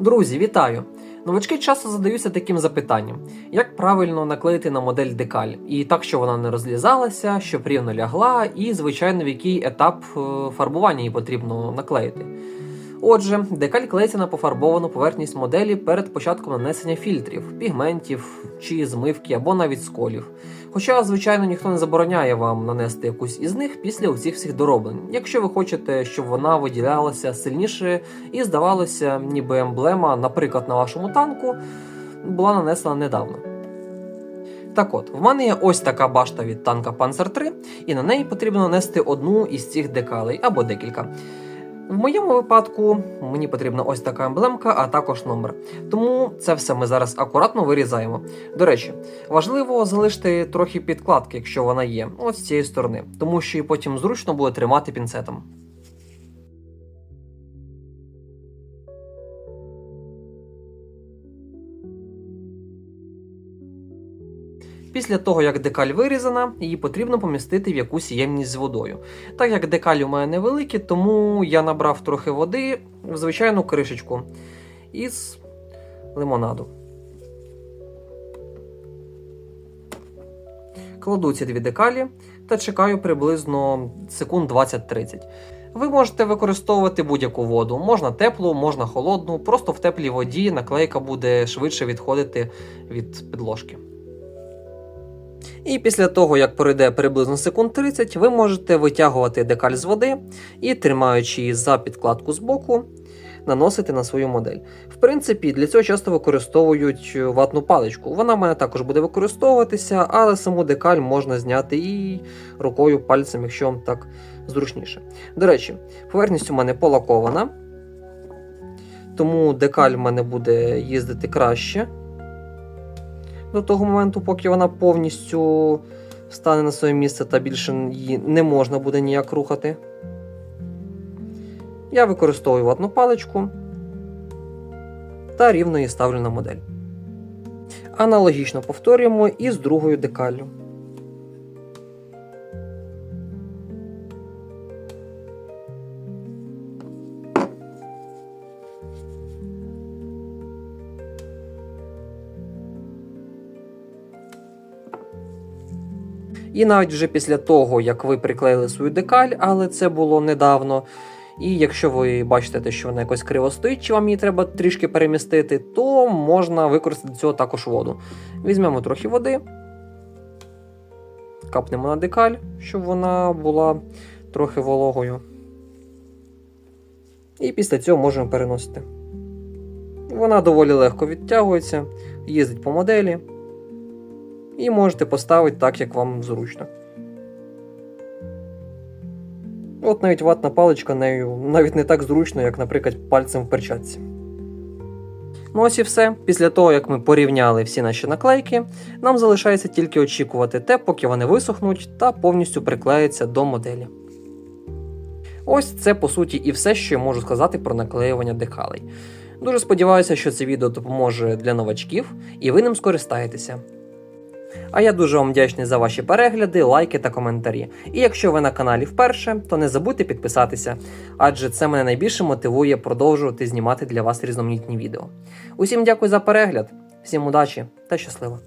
Друзі, вітаю! Новачки часто задаються таким запитанням: як правильно наклеїти на модель декаль, і так, щоб вона не розлізалася, щоб рівно лягла, і, звичайно, в який етап е, фарбування її потрібно наклеїти. Отже, декаль клеїться на пофарбовану поверхність моделі перед початком нанесення фільтрів, пігментів чи змивки або навіть сколів. Хоча, звичайно, ніхто не забороняє вам нанести якусь із них після усіх всіх дороблень, якщо ви хочете, щоб вона виділялася сильніше і здавалося, ніби емблема, наприклад, на вашому танку, була нанесена недавно. Так от, в мене є ось така башта від танка Panzer 3, і на неї потрібно нанести одну із цих декалей або декілька. В моєму випадку мені потрібна ось така емблемка, а також номер. Тому це все ми зараз акуратно вирізаємо. До речі, важливо залишити трохи підкладки, якщо вона є, ось з цієї сторони, тому що її потім зручно буде тримати пінцетом. Після того, як декаль вирізана, її потрібно помістити в якусь ємність з водою. Так як декаль у мене невеликі, тому я набрав трохи води в звичайну кришечку із лимонаду. Кладу ці дві декалі та чекаю приблизно секунд 20-30. Ви можете використовувати будь-яку воду, можна теплу, можна холодну, просто в теплій воді наклейка буде швидше відходити від підложки. І після того, як пройде приблизно секунд 30, ви можете витягувати декаль з води і, тримаючи її за підкладку з боку, наносити на свою модель. В принципі, для цього часто використовують ватну паличку. Вона в мене також буде використовуватися, але саму декаль можна зняти і рукою, пальцем, якщо вам так зручніше. До речі, поверхність у мене полакована, тому декаль в мене буде їздити краще до того моменту, поки вона повністю стане на своє місце та більше її не можна буде ніяк рухати. Я використовую ватну паличку та рівно її ставлю на модель. Аналогічно повторюємо і з другою декаллю. І навіть вже після того, як ви приклеїли свою декаль, але це було недавно. І якщо ви бачите, що вона якось криво стоїть, чи вам її треба трішки перемістити, то можна використати для цього також воду. Візьмемо трохи води, капнемо на декаль, щоб вона була трохи вологою. І після цього можемо переносити. Вона доволі легко відтягується, їздить по моделі і можете поставити так, як вам зручно. От навіть ватна паличка нею навіть не так зручно, як, наприклад, пальцем в перчатці. Ну ось і все. Після того, як ми порівняли всі наші наклейки, нам залишається тільки очікувати те, поки вони висохнуть та повністю приклеються до моделі. Ось це по суті і все, що я можу сказати про наклеювання декалей. Дуже сподіваюся, що це відео допоможе для новачків і ви ним скористаєтеся. А я дуже вам вдячний за ваші перегляди, лайки та коментарі. І якщо ви на каналі вперше, то не забудьте підписатися, адже це мене найбільше мотивує продовжувати знімати для вас різноманітні відео. Усім дякую за перегляд, всім удачі та щасливо!